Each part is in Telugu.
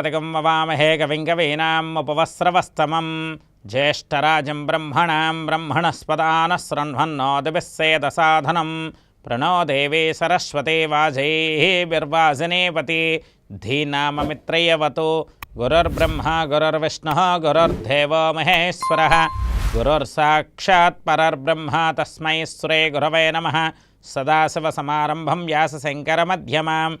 बृहस्पतिकं ववामहे कविङ्कवीनाम् उपवस्रवस्तमं ज्येष्ठराजं ब्रह्मणां ब्रह्मणस्पदानः शृण्वन्नो दिविस्सेदसाधनं प्रणो देवी सरस्वती वाजैर्वासिनीपति धीनाममित्रयवतु गुरुर्ब्रह्मा गुरुर्विष्णुः गुरुर्देवो महेश्वरः गुरुर्साक्षात् परर्ब्रह्मा तस्मै सुरे गुरवे नमः सदाशिवसमारम्भं व्यासशङ्करमध्यमाम्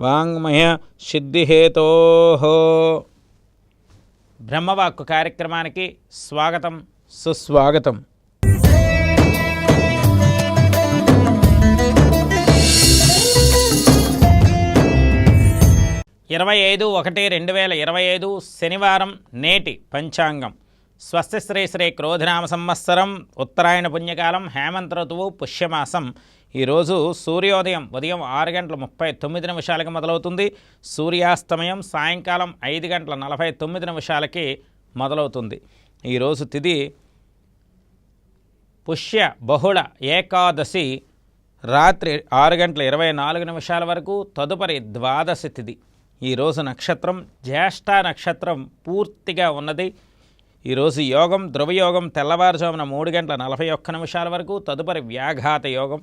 వాంగ్మయ సిద్ధిహేతో. బ్రహ్మవాక్కు కార్యక్రమానికి స్వాగతం. సుస్వాగతం. ఇరవై ఐదు ఒకటి రెండు వేల ఇరవై ఐదు శనివారం నేటి పంచాంగం. స్వస్తి శ్రీ శ్రీ క్రోధనామ సంవత్సరం ఉత్తరాయణ పుణ్యకాలం హేమంత ఋతువు పుష్యమాసం. ఈరోజు సూర్యోదయం ఉదయం ఆరు గంటల ముప్పై తొమ్మిది నిమిషాలకి మొదలవుతుంది. సూర్యాస్తమయం సాయంకాలం ఐదు గంటల నలభై తొమ్మిది నిమిషాలకి మొదలవుతుంది. ఈరోజు తిది పుష్య బహుళ ఏకాదశి రాత్రి ఆరు గంటల ఇరవై నాలుగు నిమిషాల వరకు తదుపరి ద్వాదశి తిథి ఈరోజు నక్షత్రం జ్యేష్ఠ నక్షత్రం పూర్తిగా ఉన్నది. ఈరోజు యోగం ధ్రువయోగం తెల్లవారుజామున మూడు గంటల నలభై ఒక్క నిమిషాల వరకు తదుపరి వ్యాఘాత యోగం.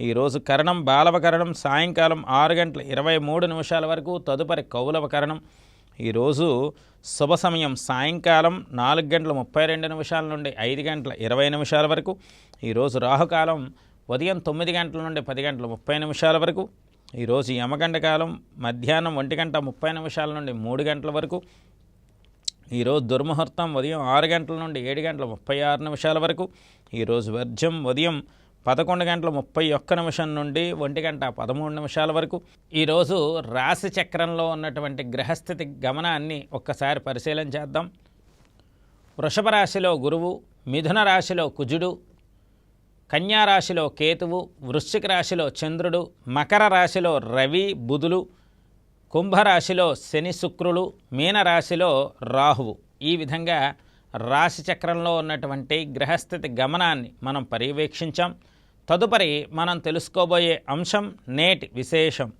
ఈరోజు కరణం బాలవకరణం సాయంకాలం ఆరు గంటల ఇరవై మూడు నిమిషాల వరకు తదుపరి కౌలవకరణం ఈరోజు శుభ సమయం సాయంకాలం నాలుగు గంటల ముప్పై రెండు నిమిషాల నుండి ఐదు గంటల ఇరవై నిమిషాల వరకు. ఈరోజు రాహుకాలం ఉదయం తొమ్మిది గంటల నుండి పది గంటల ముప్పై నిమిషాల వరకు. ఈరోజు యమగండ కాలం మధ్యాహ్నం ఒంటి గంట ముప్పై నిమిషాల నుండి మూడు గంటల వరకు. ఈరోజు దుర్ముహూర్తం ఉదయం ఆరు గంటల నుండి ఏడు గంటల ముప్పై ఆరు నిమిషాల వరకు ఈరోజు వర్జం ఉదయం పదకొండు గంటల ముప్పై ఒక్క నిమిషం నుండి ఒంటి గంట పదమూడు నిమిషాల వరకు. ఈరోజు రాశి చక్రంలో ఉన్నటువంటి గ్రహస్థితి గమనాన్ని ఒక్కసారి పరిశీలన చేద్దాం. వృషభ రాశిలో గురువు మిథున రాశిలో కుజుడు కన్యా రాశిలో కేతువు వృశ్చిక రాశిలో చంద్రుడు మకర రాశిలో రవి బుధులు కుంభరాశిలో శని శుక్రులు మీనరాశిలో రాహువు. ఈ విధంగా రాశి చక్రంలో ఉన్నటువంటి గ్రహస్థితి గమనాన్ని మనం పర్యవేక్షించాం. తదుపరి మనం తెలుసుకోబోయే అంశం నేటి విశేషం.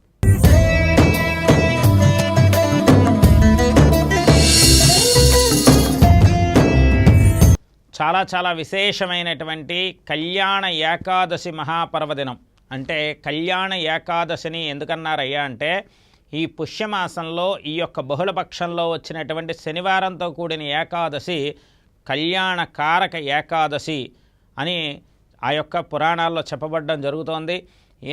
చాలా చాలా విశేషమైనటువంటి కళ్యాణ ఏకాదశి మహాపర్వదినం. అంటే కళ్యాణ ఏకాదశిని ఎందుకన్నారయ్యా అంటే ఈ పుష్యమాసంలో ఈ యొక్క బహుళపక్షంలో వచ్చినటువంటి శనివారంతో కూడిన ఏకాదశి కళ్యాణ కారక ఏకాదశి అని ఆ యొక్క పురాణాల్లో చెప్పబడడం జరుగుతోంది.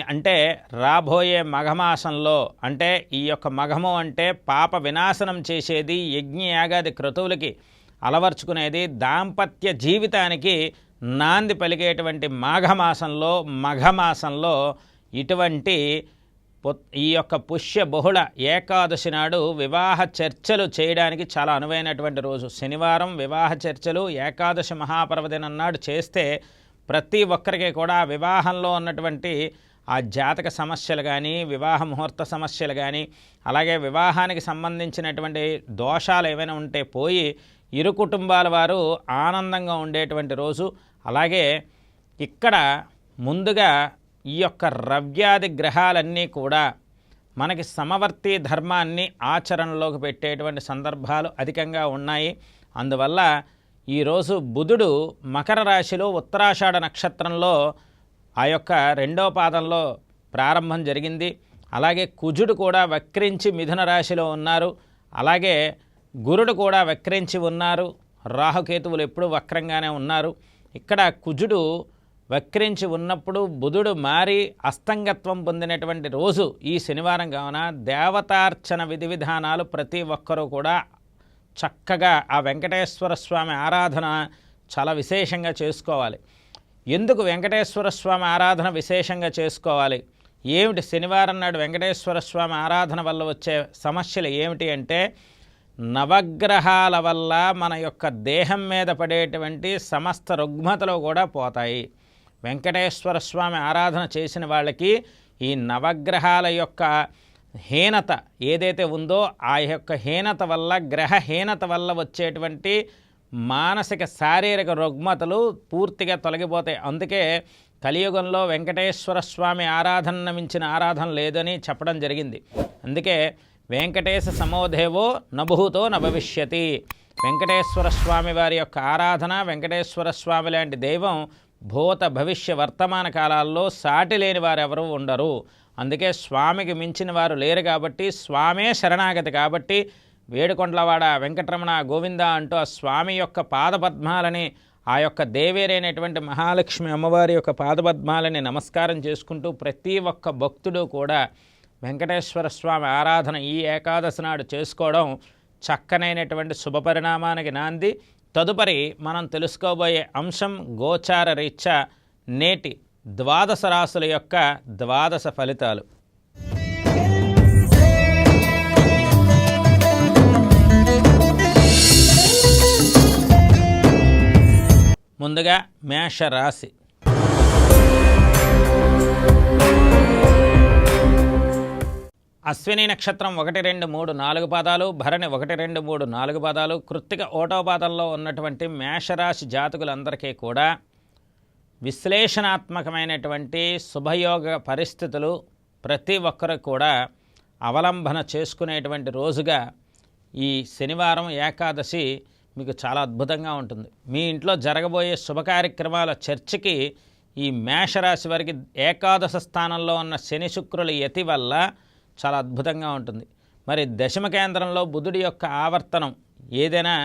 అంటే రాబోయే మఘమాసంలో అంటే ఈ యొక్క మఘము అంటే పాప వినాశనం చేసేది యజ్ఞయాగాది క్రతువులకి అలవర్చుకునేది దాంపత్య జీవితానికి నాంది పలికేటువంటి మాఘమాసంలో మఘమాసంలో ఇటువంటి ఈ యొక్క పుష్య బహుళ ఏకాదశి నాడు వివాహ చర్చలు చేయడానికి చాలా అనువైనటువంటి రోజు. శనివారం వివాహ చర్చలు ఏకాదశి మహాపర్వదినం నాడు చేస్తే ప్రతి ఒక్కరికి కూడా వివాహంలో ఉన్నటువంటి ఆ జాతక సమస్యలు కానీ వివాహ ముహూర్త సమస్యలు కానీ అలాగే వివాహానికి సంబంధించినటువంటి దోషాలు ఏమైనా ఉంటే పోయి ఇరు కుటుంబాల వారు ఆనందంగా ఉండేటువంటి రోజు. అలాగే ఇక్కడ ముందుగా ఈ యొక్క రవ్యాది గ్రహాలన్నీ కూడా మనకి సమవర్తి ధర్మాన్ని ఆచరణలోకి పెట్టేటువంటి సందర్భాలు అధికంగా ఉన్నాయి. అందువల్ల ఈరోజు బుధుడు మకర రాశిలో ఉత్తరాషాఢ నక్షత్రంలో ఆ యొక్క రెండో పాదంలో ప్రారంభం జరిగింది. అలాగే కుజుడు కూడా వక్రించి మిథున రాశిలో ఉన్నారు. అలాగే గురుడు కూడా వక్రించి ఉన్నారు. రాహుకేతువులు ఎప్పుడూ వక్రంగానే ఉన్నారు. ఇక్కడ కుజుడు వక్రించి ఉన్నప్పుడు బుధుడు మారి అస్తంగత్వం పొందినటువంటి రోజు ఈ శనివారం కావున దేవతార్చన విధి విధానాలు ప్రతి ఒక్కరూ కూడా చక్కగా ఆ వెంకటేశ్వర స్వామి ఆరాధన చాలా విశేషంగా చేసుకోవాలి. ఎందుకు వెంకటేశ్వర స్వామి ఆరాధన విశేషంగా చేసుకోవాలి? ఏమిటి శనివారం నాడు వెంకటేశ్వర స్వామి ఆరాధన వల్ల వచ్చే సమస్యలు ఏమిటి అంటే నవగ్రహాల వల్ల మన యొక్క దేహం మీద పడేటువంటి సమస్త రుగ్మతలు కూడా పోతాయి. వెంకటేశ్వర స్వామి ఆరాధన చేసిన వాళ్ళకి ఈ నవగ్రహాల యొక్క హీనత ఏదైతే ఉందో ఆ యొక్క హీనత వల్ల గ్రహహీనత వల్ల వచ్చేటువంటి మానసిక శారీరక రుగ్మతలు పూర్తిగా తొలగిపోతాయి. అందుకే కలియుగంలో వెంకటేశ్వర స్వామి ఆరాధన మించిన ఆరాధన లేదని చెప్పడం జరిగింది. అందుకే వెంకటేశ సమోదేవో నభూతో నభవిష్యతి. వెంకటేశ్వర స్వామి వారి యొక్క ఆరాధన వెంకటేశ్వర స్వామి లాంటి దైవం భూత భవిష్య వర్తమాన కాలాల్లో సాటి లేని వారు ఎవరు ఉండరు. అందుకే స్వామికి మించిన వారు లేరు కాబట్టి స్వామే శరణాగతి కాబట్టి వేడుకొండలవాడ వెంకటరమణ గోవింద అంటూ ఆ స్వామి యొక్క పాదపద్మాలని ఆ యొక్క దేవేరైనటువంటి మహాలక్ష్మి అమ్మవారి యొక్క పాదపద్మాలని నమస్కారం చేసుకుంటూ ప్రతి ఒక్క భక్తుడు కూడా వెంకటేశ్వర స్వామి ఆరాధన ఈ ఏకాదశి నాడు చేసుకోవడం చక్కనైనటువంటి శుభపరిణామానికి నాంది. తదుపరి మనం తెలుసుకోబోయే అంశం గోచార రీత్యా నేటి ద్వాదశ రాశుల యొక్క ద్వాదశ ఫలితాలు. ముందుగా మేష అశ్విని నక్షత్రం ఒకటి రెండు మూడు నాలుగు పాదాలు భరణి ఒకటి రెండు మూడు నాలుగు పాదాలు కృత్తిక ఓటో పాదంలో ఉన్నటువంటి మేషరాశి జాతకులందరికీ కూడా విశ్లేషణాత్మకమైనటువంటి శుభయోగ పరిస్థితులు ప్రతి ఒక్కరు కూడా అవలంబన చేసుకునేటువంటి రోజుగా ఈ శనివారం ఏకాదశి మీకు చాలా అద్భుతంగా ఉంటుంది. మీ ఇంట్లో జరగబోయే శుభ కార్యక్రమాల చర్చకి ఈ మేషరాశి వారికి ఏకాదశ స్థానంలో ఉన్న శని శుక్రుల యతి వల్ల చాలా అద్భుతంగా ఉంటుంది. మరి దశమ కేంద్రంలో బుధుడి యొక్క ఆవర్తనం ఏదైనా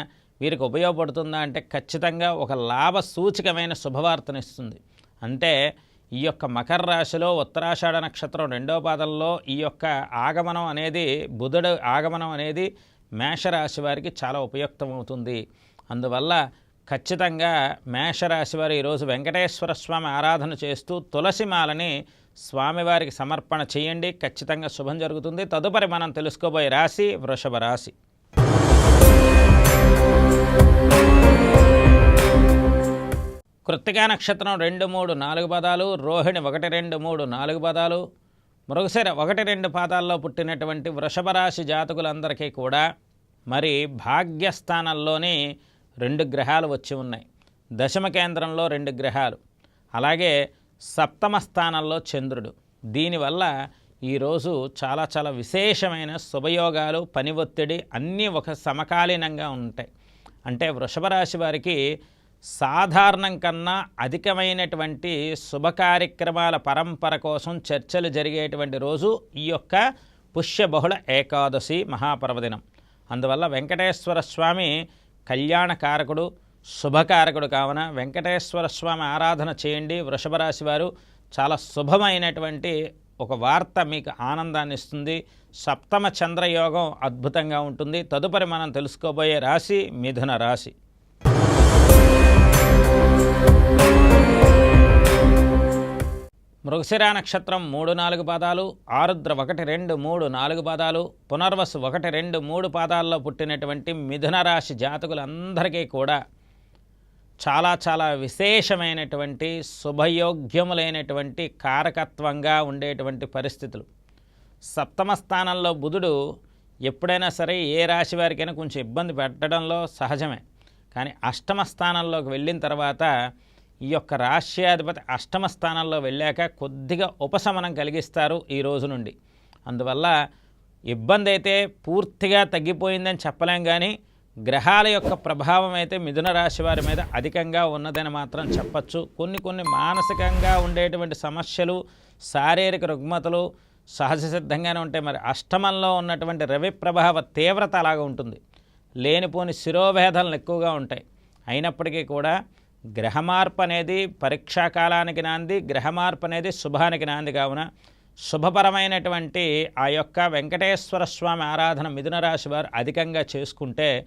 వీరికి ఉపయోగపడుతుందా అంటే ఖచ్చితంగా ఒక లాభ సూచకమైన శుభవార్తనిస్తుంది అంటే ఈ యొక్క మకర రాశిలో ఉత్తరాషాఢ నక్షత్రం రెండో పాదంలో ఈ యొక్క ఆగమనం అనేది బుధుడు ఆగమనం అనేది మేషరాశి వారికి చాలా ఉపయుక్తమవుతుంది. అందువల్ల ఖచ్చితంగా మేషరాశి వారు ఈరోజు వెంకటేశ్వర స్వామి ఆరాధన చేస్తూ తులసిమాలని స్వామివారికి సమర్పణ చేయండి. ఖచ్చితంగా శుభం జరుగుతుంది. తదుపరి మనం తెలుసుకోబోయే రాశి వృషభ రాశి. కృత్తికా నక్షత్రం రెండు మూడు నాలుగు పదాలు. రోహిణి ఒకటి రెండు మూడు నాలుగు పదాలు. మృగశిర ఒకటి రెండు పాదాల్లో పుట్టినటువంటి వృషభ రాశి జాతకులందరికీ కూడా మరి భాగ్యస్థానంలోని రెండు గ్రహాలు వచ్చి ఉన్నాయి. దశమ కేంద్రంలో రెండు గ్రహాలు. అలాగే సప్తమ స్థానంలో చంద్రుడు. దీనివల్ల ఈరోజు చాలా చాలా విశేషమైన శుభయోగాలు పని ఒత్తిడి అన్నీ ఒక సమకాలీనంగా ఉంటాయి. అంటే వృషభ రాశి వారికి సాధారణం కన్నా అధికమైనటువంటి శుభ కార్యక్రమాల పరంపర కోసం చర్చలు జరిగేటువంటి రోజు ఈ యొక్క పుష్య బహుళ ఏకాదశి మహాపర్వదినం. అందువల్ల వెంకటేశ్వర స్వామి కళ్యాణకారకుడు శుభకారకుడు కావున వెంకటేశ్వర స్వామి ఆరాధన చేయండి. వృషభ రాశి వారు చాలా శుభమైనటువంటి ఒక వార్త మీకు ఆనందాన్ని ఇస్తుంది. సప్తమ చంద్రయోగం అద్భుతంగా ఉంటుంది. తదుపరి మనం తెలుసుకోబోయే రాశి మిథున రాశి. మృగశిరా నక్షత్రం మూడు నాలుగు పాదాలు ఆరుద్ర ఒకటి రెండు మూడు నాలుగు పాదాలు పునర్వసు ఒకటి రెండు మూడు పాదాల్లో పుట్టినటువంటి మిథున రాశి జాతకులందరికీ కూడా చాలా చాలా విశేషమైనటువంటి శుభయోగ్యములైనటువంటి కారకత్వంగా ఉండేటువంటి పరిస్థితులు. సప్తమ స్థానంలో బుధుడు ఎప్పుడైనా సరే ఏ రాశి వారికైనా కొంచెం ఇబ్బంది పెట్టడంలో సహజమే. కానీ అష్టమ స్థానంలోకి వెళ్ళిన తర్వాత ఈ యొక్క రాష్ట్రాధిపతి అష్టమ స్థానంలో వెళ్ళాక కొద్దిగా ఉపశమనం కలిగిస్తారు ఈ రోజు నుండి. అందువల్ల ఇబ్బంది అయితే పూర్తిగా తగ్గిపోయిందని చెప్పలేం కానీ గ్రహాల యొక్క ప్రభావం అయితే మిథున రాశి వారి మీద అధికంగా ఉన్నదని మాత్రం చెప్పచ్చు. కొన్ని కొన్ని మానసికంగా ఉండేటువంటి సమస్యలు శారీరక రుగ్మతలు సహజ సిద్ధంగానే ఉంటాయి. మరి అష్టమంలో ఉన్నటువంటి రవి ప్రభావ తీవ్రత అలాగా ఉంటుంది. లేనిపోని శిరోభేదాలను ఎక్కువగా ఉంటాయి. అయినప్పటికీ కూడా గ్రహమార్పు అనేది పరీక్షాకాలానికి నాంది గ్రహమార్పు అనేది శుభానికి నాంది కావున శుభపరమైనటువంటి ఆ యొక్క వెంకటేశ్వర స్వామి ఆరాధన మిథున రాశి వారు అధికంగా చేసుకుంటే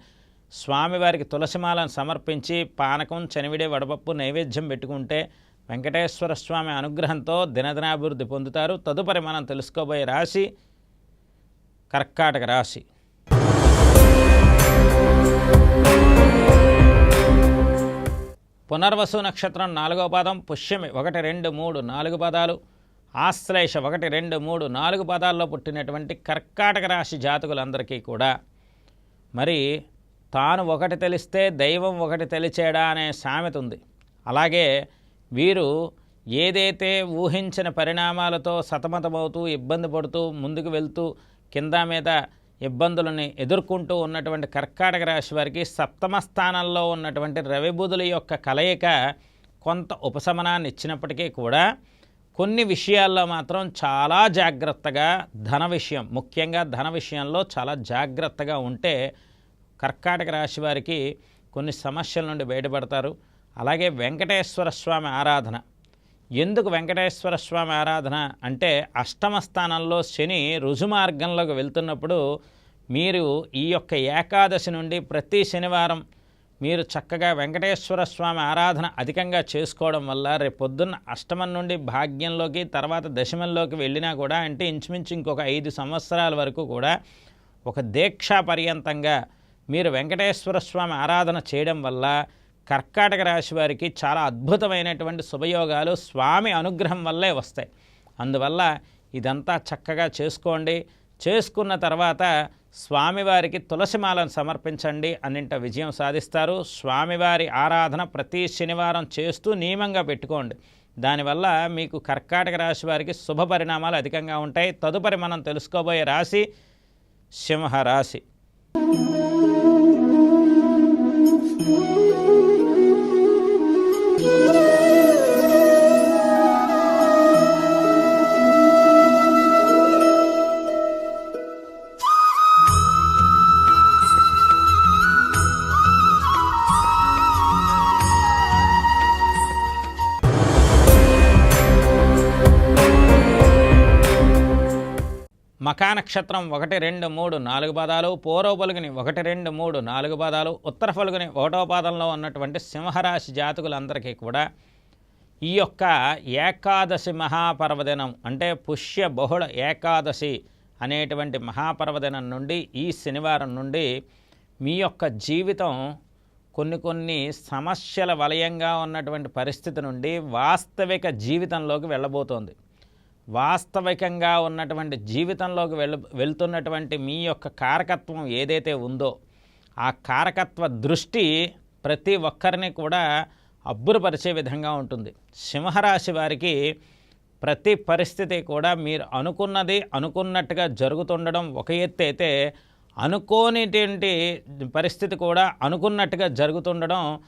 స్వామివారికి తులసిమాలను సమర్పించి పానకం చెనివిడే వడపప్పు నైవేద్యం పెట్టుకుంటే వెంకటేశ్వర స్వామి అనుగ్రహంతో దినదినాభివృద్ధి పొందుతారు. తదుపరి మనం తెలుసుకోబోయే రాశి కర్కాటక రాశి. పునర్వసు నక్షత్రం నాలుగో పాదం పుష్యమి ఒకటి రెండు మూడు నాలుగు పదాలు. ఆశ్లేష ఒకటి రెండు మూడు నాలుగు పదాల్లో పుట్టినటువంటి కర్కాటక రాశి జాతకులందరికీ కూడా మరి తాను ఒకటి తెలిస్తే దైవం ఒకటి తెలిచేడా అనే సామెత ఉంది. అలాగే వీరు ఏదైతే ఊహించిన పరిణామాలతో సతమతమవుతూ ఇబ్బంది పడుతూ ముందుకు వెళ్తూ కింద మీద ఇబ్బందులని ఎదుర్కొంటూ ఉన్నటువంటి కర్కాటక రాశి వారికి సప్తమ స్థానంలో ఉన్నటువంటి రవిబుధుల యొక్క కలయిక కొంత ఉపశమనాన్ని ఇచ్చినప్పటికీ కూడా కొన్ని విషయాల్లో మాత్రం చాలా జాగ్రత్తగా ధన విషయం ముఖ్యంగా ధన విషయంలో చాలా జాగ్రత్తగా ఉంటే కర్కాటక రాశి వారికి కొన్ని సమస్యల నుండి బయటపడతారు. అలాగే వెంకటేశ్వర స్వామి ఆరాధన. ఎందుకు వెంకటేశ్వర స్వామి ఆరాధన అంటే అష్టమ స్థానంలో శని రుజుమార్గంలోకి వెళ్తున్నప్పుడు మీరు ఈ యొక్క ఏకాదశి నుండి ప్రతి శనివారం మీరు చక్కగా వెంకటేశ్వర స్వామి ఆరాధన అధికంగా చేసుకోవడం వల్ల రేపు పొద్దున్న అష్టమం నుండి భాగ్యంలోకి తర్వాత దశమంలోకి వెళ్ళినా కూడా అంటే ఇంచుమించు ఇంకొక ఐదు సంవత్సరాల వరకు కూడా ఒక దీక్షా పర్యంతంగా మీరు వెంకటేశ్వర స్వామి ఆరాధన చేయడం వల్ల కర్కాటక రాశి వారికి చాలా అద్భుతమైనటువంటి శుభయోగాలు స్వామి అనుగ్రహం వల్లే వస్తాయి. అందువల్ల ఇదంతా చక్కగా చేసుకోండి. చేసుకున్న తర్వాత స్వామివారికి తులసిమాలను సమర్పించండి అన్నింట విజయం సాధిస్తారు. స్వామివారి ఆరాధన ప్రతి శనివారం చేస్తూ నియమంగా పెట్టుకోండి. దానివల్ల మీకు కర్కాటక రాశి వారికి శుభ పరిణామాలు అధికంగా ఉంటాయి. తదుపరి మనం తెలుసుకోబోయే రాశి సింహ నక్షత్రం ఒకటి రెండు మూడు నాలుగు పాదాలు పూర్వ పలుగుని ఒకటి రెండు మూడు నాలుగు పాదాలు ఉత్తర పలుగుని ఒకటో పాదంలో ఉన్నటువంటి సింహరాశి జాతకులందరికీ కూడా ఈ యొక్క ఏకాదశి మహాపర్వదినం అంటే పుష్య బహుళ ఏకాదశి అనేటువంటి మహాపర్వదినం నుండి ఈ శనివారం నుండి మీ యొక్క జీవితం కొన్ని కొన్ని సమస్యల వలయంగా ఉన్నటువంటి పరిస్థితి నుండి వాస్తవిక జీవితంలోకి వెళ్ళబోతోంది. వాస్తవికంగా ఉన్నటువంటి జీవితంలోకి వెళ్ వెళ్తున్నటువంటి మీ యొక్క కారకత్వం ఏదైతే ఉందో ఆ కారకత్వ దృష్టి ప్రతి ఒక్కరిని కూడా అబ్బురపరిచే విధంగా ఉంటుంది. సింహరాశి వారికి ప్రతి పరిస్థితి కూడా మీరు అనుకున్నది అనుకున్నట్టుగా జరుగుతుండడం ఒక ఎత్తు అయితే అనుకోనిటువంటి పరిస్థితి కూడా అనుకున్నట్టుగా జరుగుతుండడం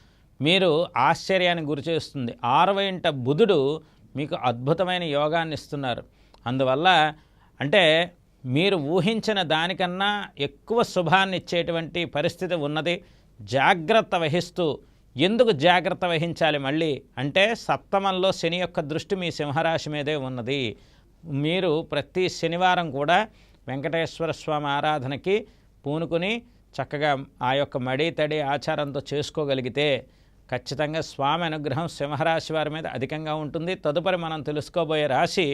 మీరు ఆశ్చర్యానికి గురిచేస్తుంది ఆరవ ఇంట బుధుడు మీకు అద్భుతమైన యోగాన్ని ఇస్తున్నారు. అందువల్ల అంటే మీరు ఊహించిన దానికన్నా ఎక్కువ శుభాన్ని ఇచ్చేటువంటి పరిస్థితి ఉన్నది. జాగ్రత్త వహిస్తూ ఎందుకు జాగ్రత్త వహించాలి మళ్ళీ? అంటే సప్తమంలో శని యొక్క దృష్టి మీ సింహరాశి మీదే ఉన్నది. మీరు ప్రతి శనివారం కూడా వెంకటేశ్వర స్వామి ఆరాధనకి పూనుకుని చక్కగా ఆ యొక్క మడి తడి ఆచారంతో చేసుకోగలిగితే ఖచ్చితంగా స్వామి అనుగ్రహం సింహరాశి వారి మీద అధికంగా ఉంటుంది. తదుపరి మనం తెలుసుకోబోయే రాశి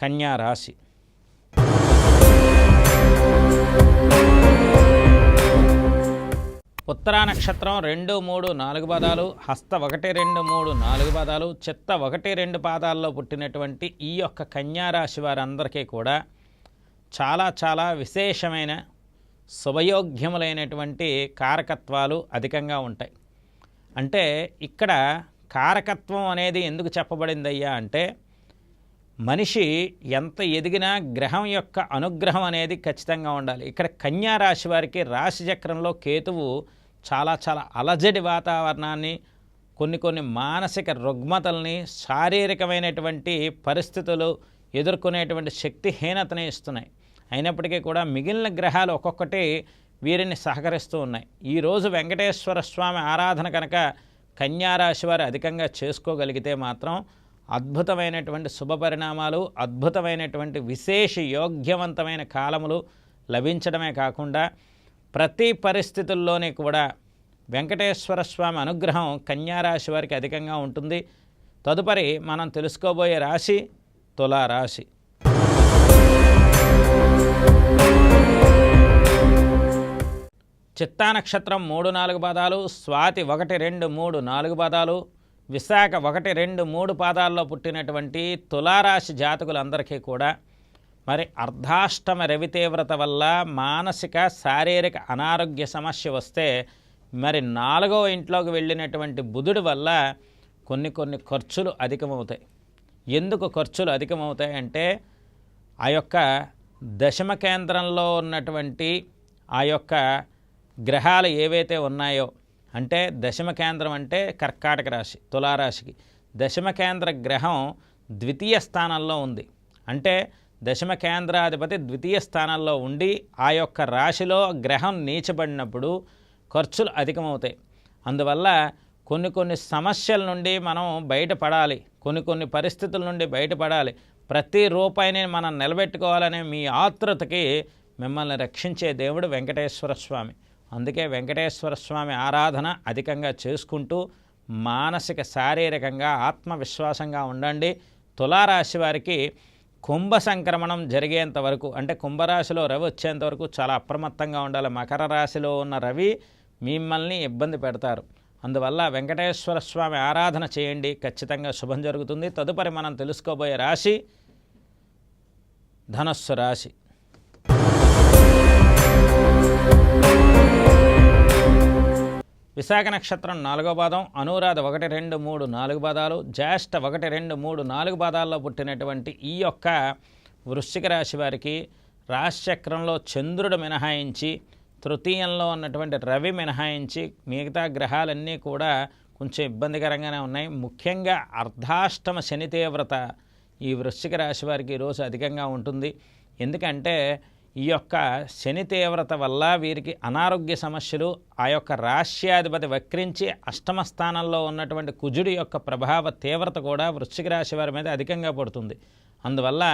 కన్యా రాశి. ఉత్తరా నక్షత్రం రెండు మూడు నాలుగు పాదాలు హస్త ఒకటి రెండు మూడు నాలుగు పాదాలు చిత్త ఒకటి రెండు పాదాల్లో పుట్టినటువంటి ఈ యొక్క కన్యారాశి వారందరికీ కూడా చాలా చాలా విశేషమైన శుభయోగ్యములైనటువంటి కారకత్వాలు అధికంగా ఉంటాయి. అంటే ఇక్కడ కారకత్వం అనేది ఎందుకు చెప్పబడిందయ్యా అంటే మనిషి ఎంత ఎదిగినా గ్రహం యొక్క అనుగ్రహం అనేది ఖచ్చితంగా ఉండాలి. ఇక్కడ కన్యా రాశి వారికి రాశి చక్రంలో కేతువు చాలా చాలా అలజడి వాతావరణాన్ని కొన్ని కొన్ని మానసిక రుగ్మతల్ని శారీరకమైనటువంటి పరిస్థితులు ఎదుర్కొనేటువంటి శక్తిహీనతని ఇస్తున్నాయి. అయినప్పటికీ కూడా మిగిలిన గ్రహాలు ఒక్కొక్కటి వీరిని సహకరిస్తూ ఉన్నాయి. ఈరోజు వెంకటేశ్వర స్వామి ఆరాధన కనుక కన్యారాశి వారు అధికంగా చేసుకోగలిగితే మాత్రం అద్భుతమైనటువంటి శుభ పరిణామాలు అద్భుతమైనటువంటి విశేష యోగ్యవంతమైన కాలములు లభించడమే కాకుండా ప్రతి పరిస్థితుల్లోనే కూడా వెంకటేశ్వర స్వామి అనుగ్రహం కన్యారాశి వారికి అధికంగా ఉంటుంది. తదుపరి మనం తెలుసుకోబోయే రాశి తులారాశి. చిత్తా నక్షత్రం మూడు నాలుగు పాదాలు స్వాతి ఒకటి రెండు మూడు నాలుగు పాదాలు విశాఖ ఒకటి రెండు మూడు పాదాల్లో పుట్టినటువంటి తులారాశి జాతకులందరికీ కూడా మరి అర్ధాష్టమ రవి తీవ్రత వల్ల మానసిక శారీరక అనారోగ్య సమస్య వస్తే మరి నాలుగో ఇంట్లోకి వెళ్ళినటువంటి బుధుడి వల్ల కొన్ని కొన్ని ఖర్చులు అధికమవుతాయి. ఎందుకు ఖర్చులు అధికమవుతాయి అంటే ఆ యొక్క దశమ కేంద్రంలో ఉన్నటువంటి ఆ యొక్క గ్రహాలు ఏవైతే ఉన్నాయో అంటే దశమ కేంద్రం అంటే కర్కాటక రాశి తులారాశికి. దశమ కేంద్ర గ్రహం ద్వితీయ స్థానంలో ఉంది. అంటే దశమ కేంద్రాధిపతి ద్వితీయ స్థానంలో ఉండి ఆ యొక్క రాశిలో గ్రహం నీచబడినప్పుడు ఖర్చులు అధికమవుతాయి. అందువల్ల కొన్ని కొన్ని సమస్యల నుండి మనం బయటపడాలి. కొన్ని కొన్ని పరిస్థితుల నుండి బయటపడాలి. ప్రతి రూపాయిని మనం నిలబెట్టుకోవాలనే మీ ఆతృతకి మిమ్మల్ని రక్షించే దేవుడు వెంకటేశ్వర స్వామి. అందుకే వెంకటేశ్వర స్వామి ఆరాధన అధికంగా చేసుకుంటూ మానసిక శారీరకంగా ఆత్మవిశ్వాసంగా ఉండండి. తులారాశి వారికి కుంభ సంక్రమణం జరిగేంత వరకు అంటే కుంభరాశిలో రవి వచ్చేంత వరకు చాలా అప్రమత్తంగా ఉండాలి. మకర రాశిలో ఉన్న రవి మిమ్మల్ని ఇబ్బంది పెడతారు. అందువల్ల వెంకటేశ్వర స్వామి ఆరాధన చేయండి. ఖచ్చితంగా శుభం జరుగుతుంది. తదుపరి మనం తెలుసుకోబోయే రాశి ధనస్సు రాశి. విశాఖ నక్షత్రం నాలుగో పాదం అనురాధ ఒకటి రెండు మూడు నాలుగు పాదాలు జ్యేష్ఠ ఒకటి రెండు మూడు నాలుగు పాదాల్లో పుట్టినటువంటి ఈ యొక్క వృశ్చిక రాశి వారికి రాశిచక్రంలో చంద్రుడు మినహాయించి తృతీయంలో ఉన్నటువంటి రవి మినహాయించి మిగతా గ్రహాలన్నీ కూడా కొంచెం ఇబ్బందికరంగానే ఉన్నాయి. ముఖ్యంగా అర్ధాష్టమ శని తీవ్రత ఈ వృశ్చిక రాశి వారికి ఈరోజు అధికంగా ఉంటుంది. ఎందుకంటే ఈ యొక్క శని తీవ్రత వల్ల వీరికి అనారోగ్య సమస్యలు ఆ యొక్క రాశ్యాధిపతి వక్రించి అష్టమ స్థానంలో ఉన్నటువంటి కుజుడి యొక్క ప్రభావ తీవ్రత కూడా వృశ్చిక రాశి వారి మీద అధికంగా పడుతుంది. అందువల్ల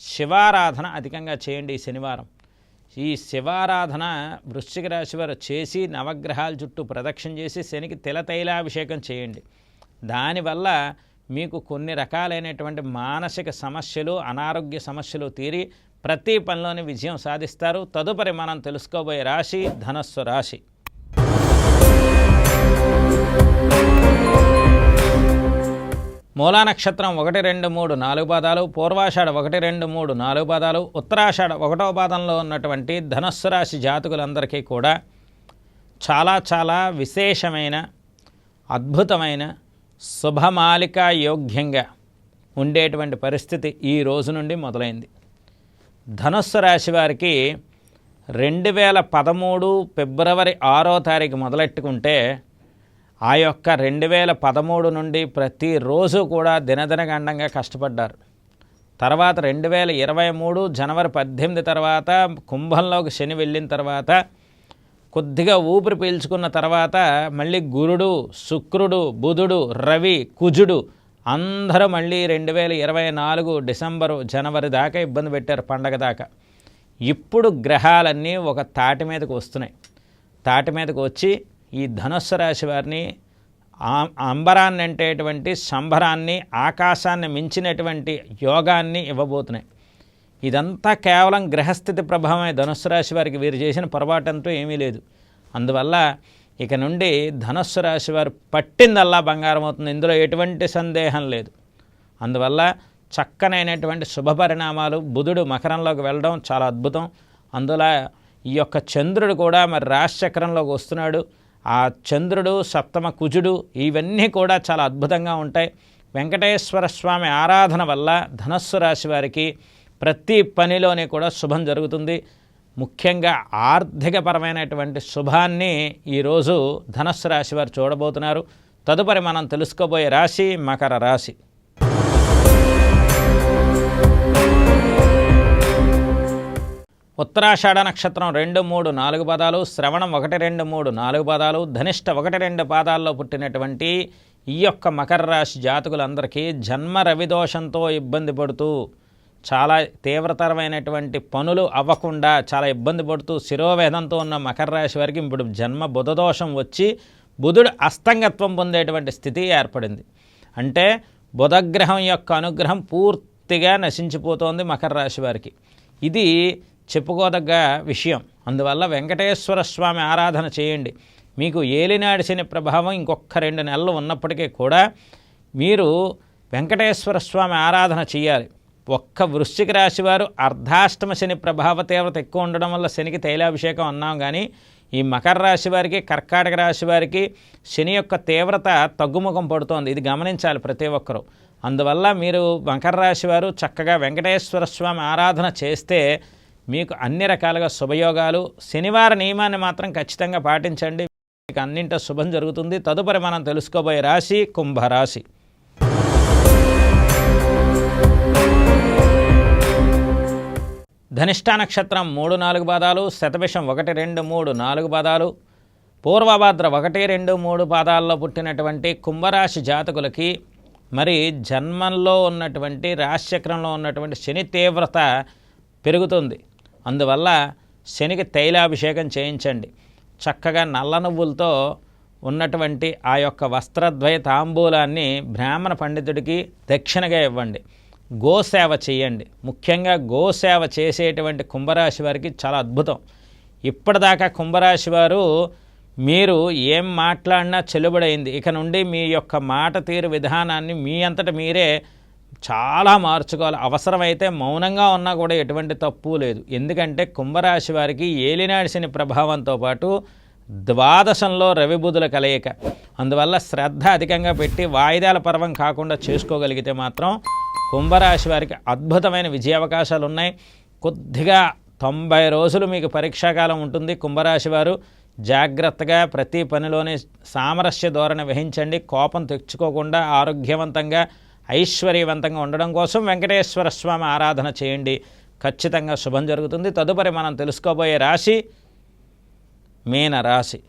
శివారాధన అధికంగా చేయండి ఈ శనివారం. ఈ శివారాధన వృశ్చిక రాశి వారు చేసి నవగ్రహాల చుట్టూ ప్రదక్షిణ చేసి శనికి తిల తైలాభిషేకం చేయండి. దానివల్ల మీకు కొన్ని రకాలైనటువంటి మానసిక సమస్యలు అనారోగ్య సమస్యలు తీరి ప్రతి పనిలోని విజయం సాధిస్తారు. తదుపరి మనం తెలుసుకోబోయే రాశి ధనస్సు రాశి. మూలా నక్షత్రం ఒకటి రెండు మూడు నాలుగు పాదాలు పూర్వాషాఢ ఒకటి రెండు మూడు నాలుగు పాదాలు ఉత్తరాషాఢ ఒకటో పాదంలో ఉన్నటువంటి ధనస్సు రాశి జాతకులందరికీ కూడా చాలా చాలా విశేషమైన అద్భుతమైన శుభమాలిక యోగ్యంగా ఉండేటువంటి పరిస్థితి ఈ రోజు నుండి మొదలైంది. ధనుస్సు రాశి వారికి రెండు వేల పదమూడు ఫిబ్రవరి ఆరో తారీఖు మొదలెట్టుకుంటే ఆ యొక్క రెండు వేల పదమూడు నుండి ప్రతిరోజు కూడా దినదినగండంగా కష్టపడ్డారు. తర్వాత రెండు వేల ఇరవై మూడు జనవరి పద్దెనిమిది తర్వాత కుంభంలోకి శని వెళ్ళిన తర్వాత కొద్దిగా ఊపిరి పీల్చుకున్న తర్వాత మళ్ళీ గురుడు శుక్రుడు బుధుడు రవి కుజుడు అందరూ మళ్ళీ రెండు వేల ఇరవై నాలుగు డిసెంబరు జనవరి దాకా ఇబ్బంది పెట్టారు పండగ దాకా. ఇప్పుడు గ్రహాలన్నీ ఒక తాటి మీదకు వస్తున్నాయి. తాటి మీదకు వచ్చి ఈ ధనుస్సు రాశి వారిని అంబరాన్ని అంటేటువంటి సంబరాన్ని ఆకాశాన్ని మించినటువంటి యోగాన్ని ఇవ్వబోతున్నాయి. ఇదంతా కేవలం గ్రహస్థితి ప్రభావమే. ధనుస్సు రాశి వారికి వీరు చేసిన పొరపాటంతో ఏమీ లేదు. అందువల్ల ఇక నుండి ధనుస్సు రాశి వారు పట్టిందల్లా బంగారం అవుతుంది. ఇందులో ఎటువంటి సందేహం లేదు. అందువల్ల చక్కనైనటువంటి శుభ పరిణామాలు బుధుడు మకరంలోకి వెళ్ళడం చాలా అద్భుతం. అందులో ఈ యొక్క చంద్రుడు కూడా మరి రాశిచక్రంలోకి వస్తున్నాడు. ఆ చంద్రుడు సప్తమ కుజుడు ఇవన్నీ కూడా చాలా అద్భుతంగా ఉంటాయి. వెంకటేశ్వర స్వామి ఆరాధన వల్ల ధనస్సు రాశి వారికి ప్రతి పనిలోనే కూడా శుభం జరుగుతుంది. ముఖ్యంగా ఆర్థికపరమైనటువంటి శుభాన్ని ఈరోజు ధనస్సు రాశి వారు చూడబోతున్నారు. తదుపరి మనం తెలుసుకోబోయే రాశి మకర రాశి. ఉత్తరాషాఢ నక్షత్రం రెండు మూడు నాలుగు పదాలు శ్రవణం ఒకటి రెండు మూడు నాలుగు పదాలు ధనిష్ట ఒకటి రెండు పాదాల్లో పుట్టినటువంటి ఈ యొక్క మకర రాశి జాతకులందరికీ జన్మ రవిదోషంతో ఇబ్బంది పడుతూ చాలా తీవ్రతరమైనటువంటి పనులు అవ్వకుండా చాలా ఇబ్బంది పడుతూ శిరోవేదంతో ఉన్న మకర రాశి వారికి ఇప్పుడు జన్మ బుధదోషం వచ్చి బుధుడు అస్తంగత్వం పొందేటువంటి స్థితి ఏర్పడింది. అంటే బుధగ్రహం యొక్క అనుగ్రహం పూర్తిగా నశించిపోతోంది మకర రాశి వారికి. ఇది చెప్పుకోదగ్గ విషయం. అందువల్ల వెంకటేశ్వర స్వామి ఆరాధన చేయండి. మీకు ఏలినాడి శని ప్రభావం ఇంకొక రెండు నెలలు ఉన్నప్పటికీ కూడా మీరు వెంకటేశ్వర స్వామి ఆరాధన చేయాలి. ఒక్క వృశ్చిక రాశి వారు అర్ధాష్టమ శని ప్రభావ తీవ్రత ఎక్కువ ఉండడం వల్ల శనికి తైలాభిషేకం అన్నాం కానీ ఈ మకర రాశి వారికి కర్కాటక రాశి వారికి శని యొక్క తీవ్రత తగ్గుముఖం పడుతోంది. ఇది గమనించాలి ప్రతి ఒక్కరూ. అందువల్ల మీరు మకర రాశి వారు చక్కగా వెంకటేశ్వర స్వామి ఆరాధన చేస్తే మీకు అన్ని రకాలుగా శుభయోగాలు. శనివార నియమాన్ని మాత్రం ఖచ్చితంగా పాటించండి. మీకు అన్నింట శుభం జరుగుతుంది. తదుపరి మనం తెలుసుకోబోయే రాశి కుంభరాశి. ధనిష్ట నక్షత్రం మూడు నాలుగు పాదాలు శతభిషం ఒకటి రెండు మూడు నాలుగు పాదాలు పూర్వభాద్ర ఒకటి రెండు మూడు పాదాల్లో పుట్టినటువంటి కుంభరాశి జాతకులకి మరి జన్మంలో ఉన్నటువంటి రాశిచక్రంలో ఉన్నటువంటి శని తీవ్రత పెరుగుతుంది. అందువల్ల శనికి తైలాభిషేకం చేయించండి. చక్కగా నల్ల నువ్వులతో ఉన్నటువంటి ఆ యొక్క వస్త్రద్వయ తాంబూలాన్ని బ్రాహ్మణ పండితుడికి దక్షిణగా ఇవ్వండి. గోసేవ చేయండి. ముఖ్యంగా గోసేవ చేసేటువంటి కుంభరాశి వారికి చాలా అద్భుతం. ఇప్పటిదాకా కుంభరాశి వారు మీరు ఏం మాట్లాడినా చెలుబడైంది. ఇక నుండి మీ యొక్క మాట తీరు విధానాన్ని మీ అంతట మీరే చాలా మార్చుకోవాలి. అవసరమైతే మౌనంగా ఉన్నా కూడా ఎటువంటి తప్పు లేదు. ఎందుకంటే కుంభరాశి వారికి ఏలినాడిసిన ప్రభావంతో పాటు ద్వాదశంలో రవిబుధుల కలయిక. అందువల్ల శ్రద్ధ అధికంగా పెట్టి వాయిదాల పర్వం కాకుండా చేసుకోగలిగితే మాత్రం కుంభరాశి వారికి అద్భుతమైన విజయావకాశాలు ఉన్నాయి కొద్దిగా తొంభై రోజులు మీకు పరీక్షాకాలం ఉంటుంది. కుంభరాశి వారు జాగ్రత్తగా ప్రతి పనిలోనే సామరస్య ధోరణి వహించండి. కోపం తెచ్చుకోకుండా ఆరోగ్యవంతంగా ఐశ్వర్యవంతంగా ఉండడం కోసం వెంకటేశ్వర స్వామి ఆరాధన చేయండి. ఖచ్చితంగా శుభం జరుగుతుంది. తదుపరి మనం తెలుసుకోబోయే రాశి మీన రాశి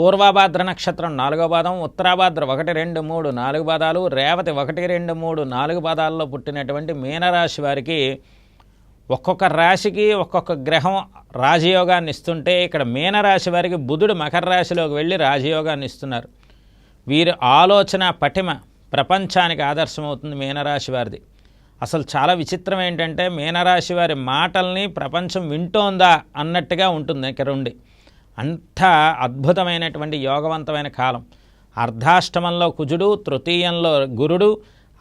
పూర్వభాద్ర నక్షత్రం నాలుగో పాదం ఉత్తరాభాద్ర ఒకటి రెండు మూడు నాలుగు పాదాలు రేవతి ఒకటి రెండు మూడు నాలుగు పాదాల్లో పుట్టినటువంటి మీనరాశి వారికి ఒక్కొక్క రాశికి ఒక్కొక్క గ్రహం రాజయోగాన్ని ఇస్తుంటే ఇక్కడ మీనరాశి వారికి బుధుడు మకర రాశిలోకి వెళ్ళి రాజయోగాన్ని ఇస్తున్నారు. వీరి ఆలోచన పటిమ ప్రపంచానికి ఆదర్శమవుతుంది మీనరాశి వారిది. అసలు చాలా విచిత్రం ఏంటంటే మీనరాశి వారి మాటల్ని ప్రపంచం వింటోందా అన్నట్టుగా ఉంటుంది ఇక్కడ ఉండి. అంత అద్భుతమైనటువంటి యోగవంతమైన కాలం. అర్ధాష్టమంలో కుజుడు తృతీయంలో గురుడు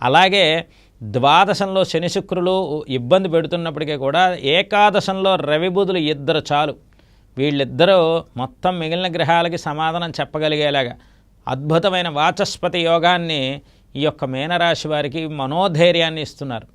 అలాగే ద్వాదశంలో శని శుక్రులు ఇబ్బంది పెడుతున్నప్పటికీ కూడా ఏకాదశంలో రవిబుధులు ఇద్దరు చాలు. వీళ్ళిద్దరూ మొత్తం మిగిలిన గ్రహాలకి సమాధానం చెప్పగలిగేలాగా అద్భుతమైన వాచస్పతి యోగాన్ని ఈ యొక్క మీనరాశి వారికి మనోధైర్యాన్ని ఇస్తున్నారు.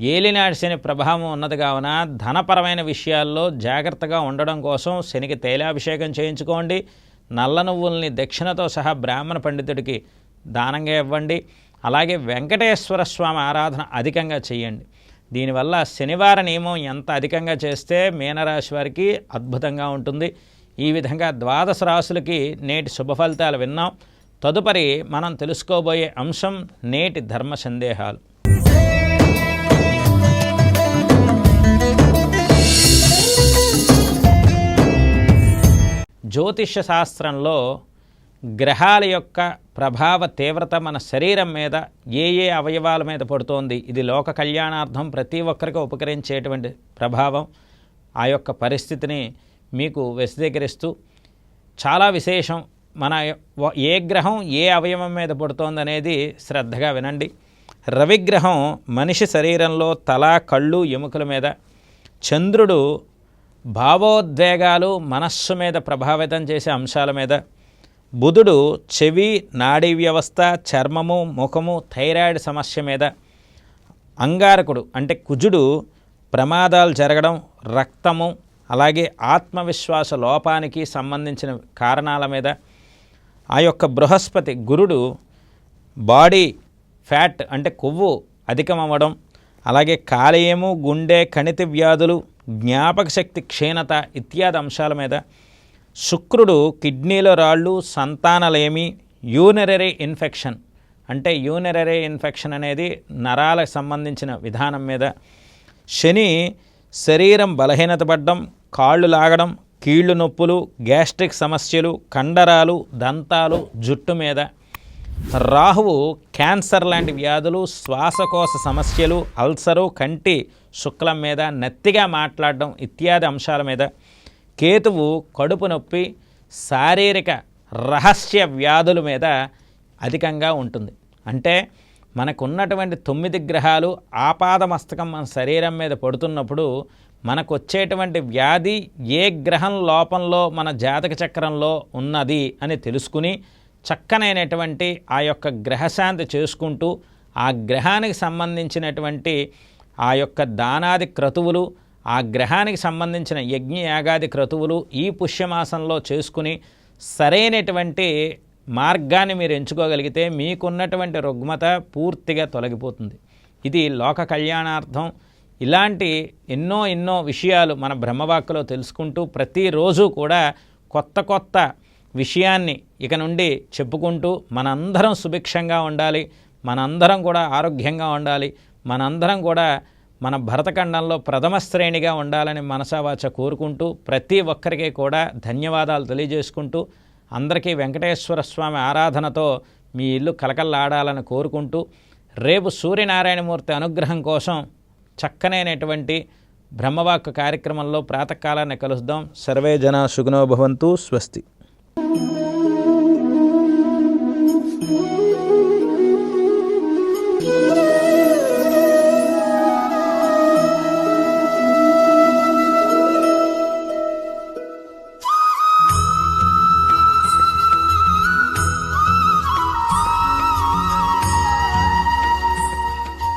ఏలినాటి శని ప్రభావం ఉన్నది కావున ధనపరమైన విషయాల్లో జాగ్రత్తగా ఉండడం కోసం శనికి తైలాభిషేకం చేయించుకోండి. నల్ల నువ్వుల్ని దక్షిణతో సహా బ్రాహ్మణ పండితుడికి దానంగా ఇవ్వండి. అలాగే వెంకటేశ్వర స్వామి ఆరాధన అధికంగా చేయండి. దీనివల్ల శనివార నియమం ఎంత అధికంగా చేస్తే మీనరాశి వారికి అద్భుతంగా ఉంటుంది. ఈ విధంగా ద్వాదశ రాశులకి నేటి శుభ ఫలితాలు విన్నాం. తదుపరి మనం తెలుసుకోబోయే అంశం నేటి ధర్మ సందేహాలు. జ్యోతిష్య శాస్త్రంలో గ్రహాల యొక్క ప్రభావ తీవ్రత మన శరీరం మీద ఏ ఏ అవయవాల మీద పడుతోంది ఇది లోక కళ్యాణార్థం ప్రతి ఒక్కరికి ఉపకరించేటువంటి ప్రభావం ఆ యొక్క పరిస్థితిని మీకు విశదీకరిస్తూ చాలా విశేషం మన ఏ గ్రహం ఏ అవయవం మీద పడుతోంది అనేది శ్రద్ధగా వినండి. రవిగ్రహం మనిషి శరీరంలో తల కళ్ళు ఎముకల మీద. చంద్రుడు భావోద్వేగాలు మనస్సు మీద ప్రభావితం చేసే అంశాల మీద బుధుడు చెవి నాడీ వ్యవస్థ చర్మము ముఖము థైరాయిడ్ సమస్య మీద అంగారకుడు అంటే కుజుడు ప్రమాదాలు జరగడం రక్తము అలాగే ఆత్మవిశ్వాస లోపానికి సంబంధించిన కారణాల మీద ఆ యొక్క బృహస్పతి గురుడు బాడీ ఫ్యాట్ అంటే కొవ్వు అధికమవ్వడం అలాగే కాలేయము గుండె కణితి వ్యాధులు జ్ఞాపక శక్తి క్షీణత ఇత్యాది అంశాల మీద శుక్రుడు కిడ్నీలో రాళ్ళు సంతానలేమి యూనరరీ ఇన్ఫెక్షన్. అంటే యూనరరీ ఇన్ఫెక్షన్ అనేది నరాలకు సంబంధించిన విధానం మీద శని శరీరం బలహీనత పడ్డం కాళ్ళు లాగడం కీళ్ళు నొప్పులు గ్యాస్ట్రిక్ సమస్యలు కండరాలు దంతాలు జుట్టు మీద రాహువు క్యాన్సర్ లాంటి వ్యాధులు శ్వాసకోశ సమస్యలు అల్సరు కంటి శుక్లం మీద నత్తిగా మాట్లాడడం ఇత్యాది అంశాల మీద కేతువు కడుపు నొప్పి శారీరక రహస్య వ్యాధుల మీద అధికంగా ఉంటుంది. అంటే మనకున్నటువంటి తొమ్మిది గ్రహాలు ఆపాదమస్తకం మన శరీరం మీద పడుతున్నప్పుడు మనకు వచ్చేటువంటి వ్యాధి ఏ గ్రహం లోపంలో మన జాతక చక్రంలో ఉన్నది అని తెలుసుకుని చక్కనైనటువంటి ఆ యొక్క గ్రహశాంతి చేసుకుంటూ ఆ గ్రహానికి సంబంధించినటువంటి ఆ యొక్క దానాది క్రతువులు ఆ గ్రహానికి సంబంధించిన యజ్ఞ యాగాది క్రతువులు ఈ పుష్యమాసంలో చేసుకుని సరైనటువంటి మార్గాన్ని మీరు ఎంచుకోగలిగితే మీకున్నటువంటి రుగ్మత పూర్తిగా తొలగిపోతుంది. ఇది లోక కళ్యాణార్థం. ఇలాంటి ఎన్నో ఎన్నో విషయాలు మన బ్రహ్మవాక్కులో తెలుసుకుంటూ ప్రతిరోజు కూడా కొత్త కొత్త విషయాన్ని ఇక నుండి చెప్పుకుంటూ మనందరం సుభిక్షంగా ఉండాలి. మనందరం కూడా ఆరోగ్యంగా ఉండాలి. మనందరం కూడా మన భరతఖండంలో ప్రథమ శ్రేణిగా ఉండాలని మనసావాచ కోరుకుంటూ ప్రతి ఒక్కరికి కూడా ధన్యవాదాలు తెలియజేసుకుంటూ అందరికీ వెంకటేశ్వర స్వామి ఆరాధనతో మీ ఇల్లు కలకల్లాడాలని కోరుకుంటూ రేపు సూర్యనారాయణమూర్తి అనుగ్రహం కోసం చక్కనైనటువంటి బ్రహ్మవాక్ కార్యక్రమంలో ప్రాతకాలాన్ని కలుద్దాం. సర్వే జన సుగుణో భవంతు స్వస్తి. Thank you.